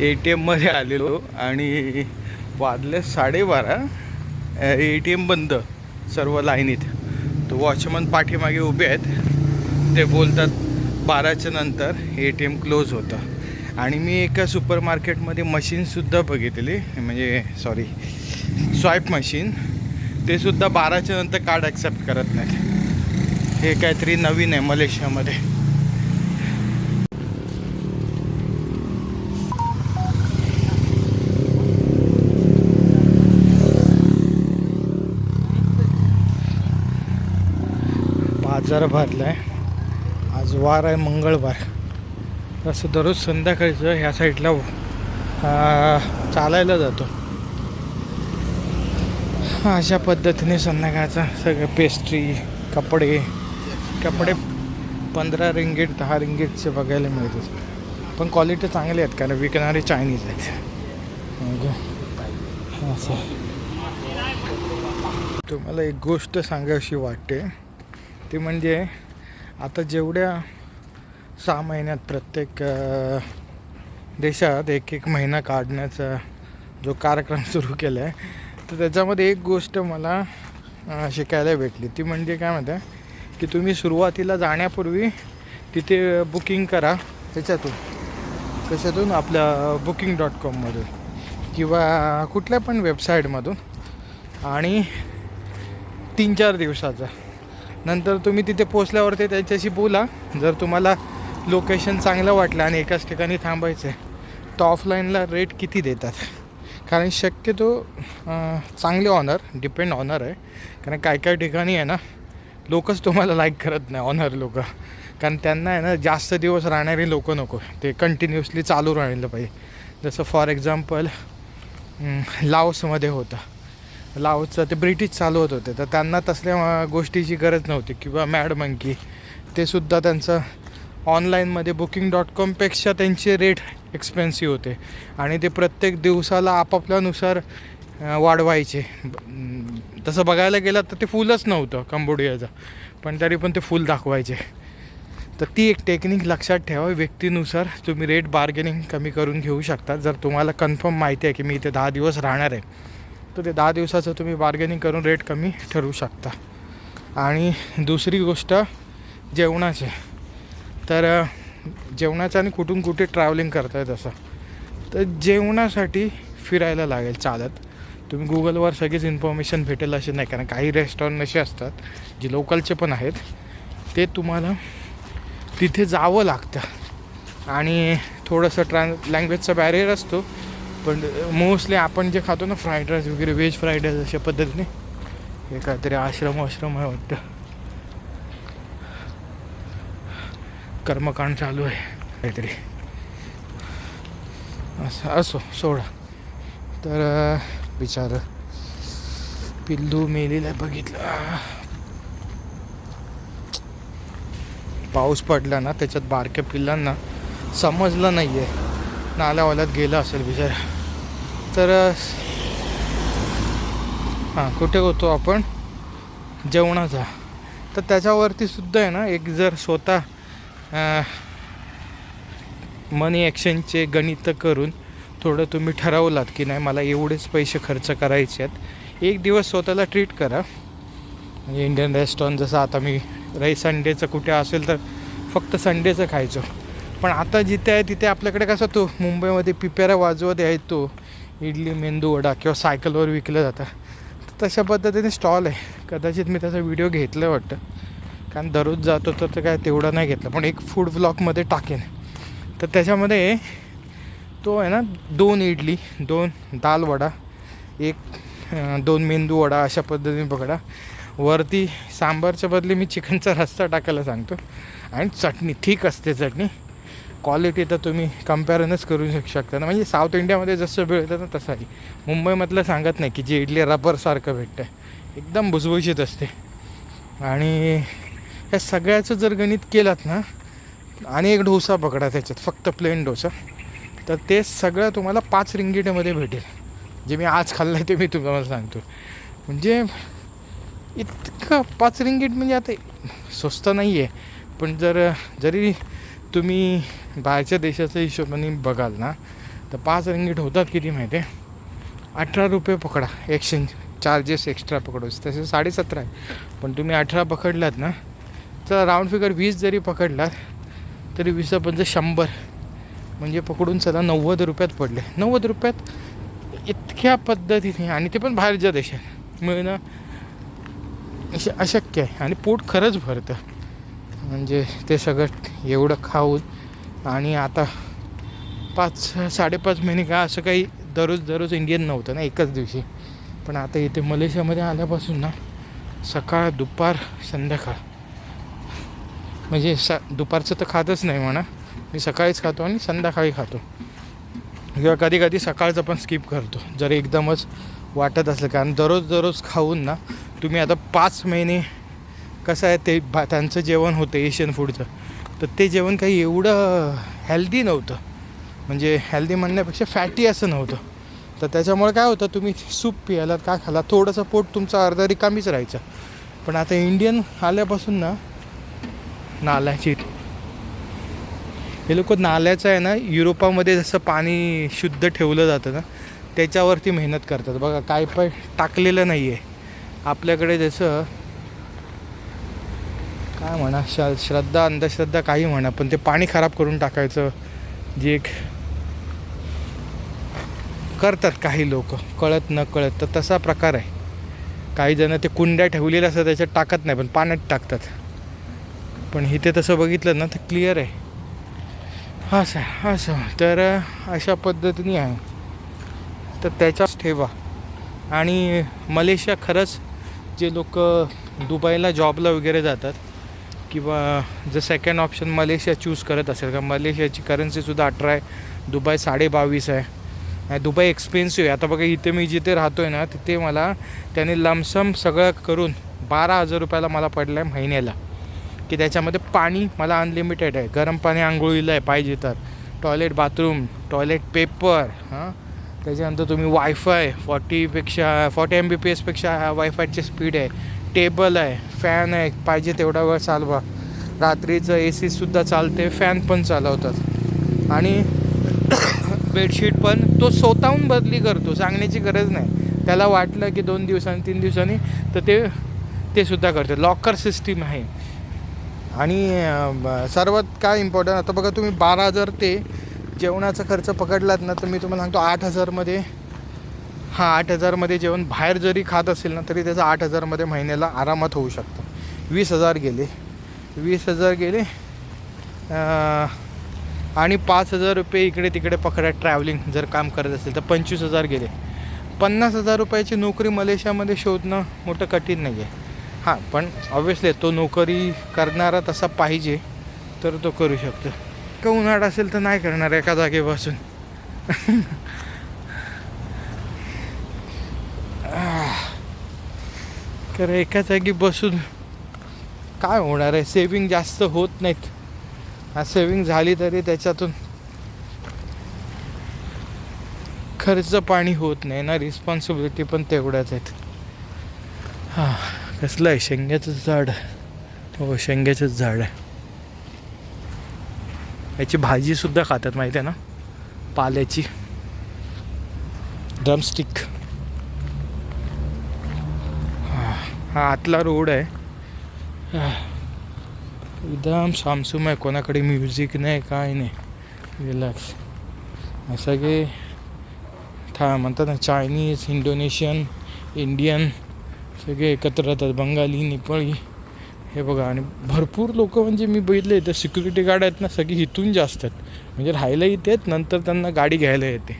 A T एममध्ये आलेलो आणि वाजले साडेबारा. ए टी एम बंद सर्व लाईनीत. तर वॉचमन पाठीमागे उभे आहेत. ते बोलतात बाराच्या नंतर ए टी एम क्लोज होतं. आणि मी एका सुपर मार्केटमध्ये मशीनसुद्धा बघितली. म्हणजे सॉरी स्वाईप मशीन ते सुद्धा बाराच्या नंतर कार्ड ॲक्सेप्ट करत नाहीत. हे काहीतरी नवीन आहे मलेशियामध्ये. बाजार भरला आहे आज वार आहे मंगळवार. असं दररोज संध्याकाळचं ह्या साईडला चालायला जातो. अशा पद्धतीने संध्याकाळचा सगळं पेस्ट्री कपडे कपडे पंधरा रिंगीट दहा रिंगीटचे बघायला मिळतात. पण क्वालिटी चांगली आहेत कारण विकणारे चायनीज आहेत. असं. तुम्हाला एक गोष्ट सांगावीशी वाटते. ती म्हणजे आता जेवढ्या सहा महिन्यात प्रत्येक देशात एक एक महिना काढण्याचा जो कार्यक्रम सुरू केला आहे तर त्याच्यामध्ये एक गोष्ट मला शिकायला भेटली. ती म्हणजे काय म्हणते की तुम्ही सुरुवातीला जाण्यापूर्वी तिथे बुकिंग करा त्याच्यातून. कशातून आपल्या बुकिंग डॉट कॉममधून किंवा कुठल्या पण वेबसाईटमधून आणि तीन चार दिवसाचा नंतर तुम्ही तिथे पोचल्यावरती त्याच्याशी बोला. जर तुम्हाला लोकेशन चांगलं वाटलं आणि एकाच ठिकाणी थांबायचं आहे तर ऑफलाईनला रेट किती देतात? कारण शक्यतो चांगले ऑनर डिपेंड ऑनर आहे. कारण काय काय ठिकाणी आहे ना लोकच तुम्हाला लाईक करत नाही ऑनर लोक. कारण त्यांना आहे ना जास्त दिवस राहणारे लोक नको. ते कंटिन्युअसली चालू राहिलं पाहिजे. जसं फॉर एक्झाम्पल लाओसमध्ये होतं. लावचं ते ब्रिटिश चालवत होते तर त्यांना तसल्या गोष्टीची गरज नव्हती. किंवा मॅड मंकी. ते सुद्धा त्यांचं ऑनलाईनमध्ये बुकिंग डॉट कॉमपेक्षा त्यांचे रेट एक्सपेन्सिव्ह होते. आणि ते प्रत्येक दिवसाला आपापल्यानुसार वाढवायचे. तसं बघायला गेलं तर ते फुलच नव्हतं कंबोडियाचं. पण तरी पण ते फुल दाखवायचे. तर ती एक टेक्निक लक्षात ठेवा. व्यक्तीनुसार तुम्ही रेट बार्गेनिंग कमी करून घेऊ शकता. जर तुम्हाला कन्फर्म माहिती आहे की मी इथे दहा दिवस राहणार आहे. तर ते दहा दिवसाचं तुम्ही बार्गेनिंग करून रेट कमी ठरवू शकता. आणि दुसरी गोष्ट जेवणाचे. तर जेवणाचं आणि कुठून कुठे ट्रॅव्हलिंग करताय तसं. तर जेवणासाठी फिरायला लागेल चालत. तुम्ही गुगलवर सगळीच इन्फॉर्मेशन भेटेल असे नाही कारण काही रेस्टॉरंट असे असतात जे लोकलचे पण आहेत. ते तुम्हाला तिथे जावं लागतं. आणि थोडंसं ट्रान्स लँग्वेजचा बॅरियर असतो. पण मोस्टली आपण जे खातो ना फ्राईड राईस वगैरे व्हेज फ्राईड राईस अशा पद्धतीने हे काहीतरी आश्रम आश्रम आहे वाटतं. कर्मकांड चालू आहे काहीतरी. असं असो सोडा. तर बिचार पिल्लू मेलेलं आहे बघितलं. पाऊस पडला ना त्याच्यात बारक्या पिल्लांना समजलं नाही आहे नाल्यावाल्यात गेलं असेल बिचारा. तर हां कुठे होतो आपण? जेवणाचा. तर त्याच्यावरती सुद्धा आहे ना एक जर स्वतः मनी ॲक्शनचे गणित करून थोडं तुम्ही ठरवलात की नाही मला एवढेच पैसे खर्च करायचे आहेत. एक दिवस स्वतःला ट्रीट करा. म्हणजे इंडियन रेस्टॉरंट जसं आता मी रई संडेचं कुठे असेल तर फक्त संडेचं खायचो. पण आता जिथे आहे तिथे आपल्याकडे कसं तो मुंबईमध्ये पिपेरा वाजवत आहे तो इडली मेंदू वडा किंवा सायकलवर विकलं जातं. तर तशा पद्धतीने स्टॉल आहे. कदाचित मी त्याचा व्हिडिओ घेतलं वाटतं. कारण दररोज जातो तर ते काय तेवढं नाही घेतलं. पण एक फूड ब्लॉकमध्ये टाकेन. तर त्याच्यामध्ये तो आहे ना दोन इडली दोन दाल वडा एक दोन मेंदू वडा अशा पद्धतीने पकडा. वरती सांबारच्या बदली मी चिकनचा रस्सा टाकायला सांगतो. आणि चटणी ठीक असते चटणी. क्वालिटी तर तुम्ही कम्पॅरनच करू शक शकता ना. म्हणजे साऊथ इंडियामध्ये जसं मिळतं ना तसंही. मुंबईमधलं सांगत नाही की जी इडली रबरसारखं भेटतं एकदम भुसभुशीत असते. आणि ह्या सगळ्याचं जर गणित केलात ना आणि एक डोसा पकडा त्याच्यात फक्त प्लेन डोसा तर ते सगळं तुम्हाला पाच रिंगीटमध्ये भेटेल. जे मी आज खाल्लं आहे ते मी तुम्हाला सांगतो. म्हणजे इतकं पाच रिंगीट म्हणजे आता स्वस्त नाही आहे पण जर जरी तुम्ही बाहेरच्या देशाच्या हिशोबाने बघाल ना तर पाच रंगीट होतात किती माहिती आहे? अठरा रुपये पकडा एक्सचेंज चार्जेस एक्स्ट्रा पकडू तसे साडेसतरा आहे. पण तुम्ही अठरा पकडलात ना तर राऊंड फिगर वीस जरी पकडलात तरी वीस पंच शंभर म्हणजे पकडून चला नव्वद रुपयात पडले. नव्वद रुपयात इतक्या पद्धतीने आणि ते पण बाहेरच्या देशात मिळणं अश अशक्य आहे. आणि पोट खरंच भरतं. म्हणजे ते सगळं एवढं खाऊन आणि आता पाच साडेपाच महिने का असं काही दररोज दररोज इंडियन नव्हतं ना एकाच दिवशी. पण आता इथे मलेशियामध्ये आल्यापासून ना सकाळ दुपार संध्याकाळ. म्हणजे स दुपारचं तर खातच नाही म्हणा. मी सकाळीच खातो आणि संध्याकाळी खातो. किंवा कधी कधी सकाळचं पण स्किप करतो. जर एकदमच वाटत असलं कारण दररोज दररोज खाऊन ना तुम्ही आता पाच महिने कसं आहे ते भा त्यांचं जेवण होतं एशियन फूडचं तर ते जेवण काही एवढं हेल्दी नव्हतं. म्हणजे हेल्दी म्हणण्यापेक्षा फॅटी असं नव्हतं. तर त्याच्यामुळे काय होतं तुम्ही सूप पियालात काय खाला थोडंसं पोट तुमचं अर्धा रिकामीच राहायचं. पण आता इंडियन आल्यापासून ना नाल्याची हे लोक नाल्याचं आहे ना युरोपामध्ये जसं पाणी शुद्ध ठेवलं जातं ना त्याच्यावरती मेहनत करतात. बघा काय पण टाकलेलं नाही आहे आपल्याकडे जसं काय म्हणा श श्रद्धा अंधश्रद्धा काही म्हणा पण ते पाणी खराब करून टाकायचं जे एक करतात काही लोक कळत न कळत तर तसा प्रकार आहे. काही जण ते कुंड्या ठेवलेल्या असतात त्याच्यात टाकत नाही पण पाण्यात टाकतात. पण इथे तसं बघितलं ना तर क्लिअर आहे. असं असं तर अशा पद्धतीने आहे. तर त्याच्याच ठेवा. आणि मलेशिया खरंच जे लोक दुबईला जॉबला वगैरे जातात किंवा जर सेकंड ऑप्शन मलेशिया चूज करत असेल का मलेशियाची करन्सीसुद्धा अठरा आहे दुबई साडे बावीस आहे दुबई एक्सपेन्सिव्ह आहे. आता बघा इथे मी जिथे राहतो आहे ना तिथे मला त्याने लमसम सगळं करून बारा हजार रुपयाला मला पडलं आहे महिन्याला. की त्याच्यामध्ये पाणी मला अनलिमिटेड आहे. गरम पाणी आंघोळीला आहे पाहिजे तर. टॉयलेट बाथरूम टॉयलेट पेपर हां. त्याच्यानंतर तुम्ही वायफाय फॉर्टीपेक्षा फॉर्टी एम बी पी एसपेक्षा वायफायची स्पीड आहे. टेबल आहे फॅन आहे पाहिजे तेवढा वेळ चालवा. रात्रीचं ए सीसुद्धा चालते फॅन पण चालवतात. आणि बेडशीट पण तो स्वतःहून बदली करतो सांगण्याची गरज नाही. त्याला वाटलं की दोन दिवसांनी तीन दिवसांनी तर ते ते सुद्धा करते लॉकर सिस्टीम आहे. आणि सर्वात काय इम्पॉर्टंट आता बघा तुम्ही बारा हजार ते जेवणाचा खर्च पकडलात ना तर मी तुम्हाला सांगतो आठ हजारमध्ये हां आठ हजारमध्ये जेवण बाहेर जरी खात असेल ना तरी त्याचं आठ हजारमध्ये महिन्याला आरामात होऊ शकतं. वीस हजार गेले. वीस हजार गेले. आणि पाच हजार रुपये इकडे तिकडे पकडा ट्रॅव्हलिंग जर काम करत असेल तर पंचवीस हजार गेले. पन्नास हजार रुपयाची नोकरी मलेशियामध्ये शोधणं मोठं कठीण नाही आहे हां पण ऑब्विसली तो नोकरी करणारा तसा पाहिजे तर तो करू शकतो. का उन्हाळा असेल तर नाही करणार एका जागे कारण एका जागी बसून काय होणार आहे? सेविंग जास्त होत नाहीत. हा सेविंग झाली तरी त्याच्यातून खर्च पाणी होत नाही ना. रिस्पॉन्सिबिलिटी पण तेवढ्याच आहेत. हां कसलं आहे? शेंग्याचं झाड. हो शेंग्याचंच झाड आहे. याची भाजीसुद्धा खातात माहिती आहे ना? पाल्याची. ड्रमस्टिक हा आतला रोड आहे. एकदम सामसूम आहे कोणाकडे म्युझिक नाही काय नाही. रिलॅक्स सगळे था म्हणतात ना चायनीज इंडोनेशियन इंडियन सगळे एकत्र राहतात बंगाली नेपाळी. हे बघा आणि भरपूर लोक म्हणजे मी बघितले तर सिक्युरिटी गार्ड आहेत ना सगळी इथून जास्त आहेत. म्हणजे राहायला इथे आहेत नंतर त्यांना गाडी घ्यायला येते.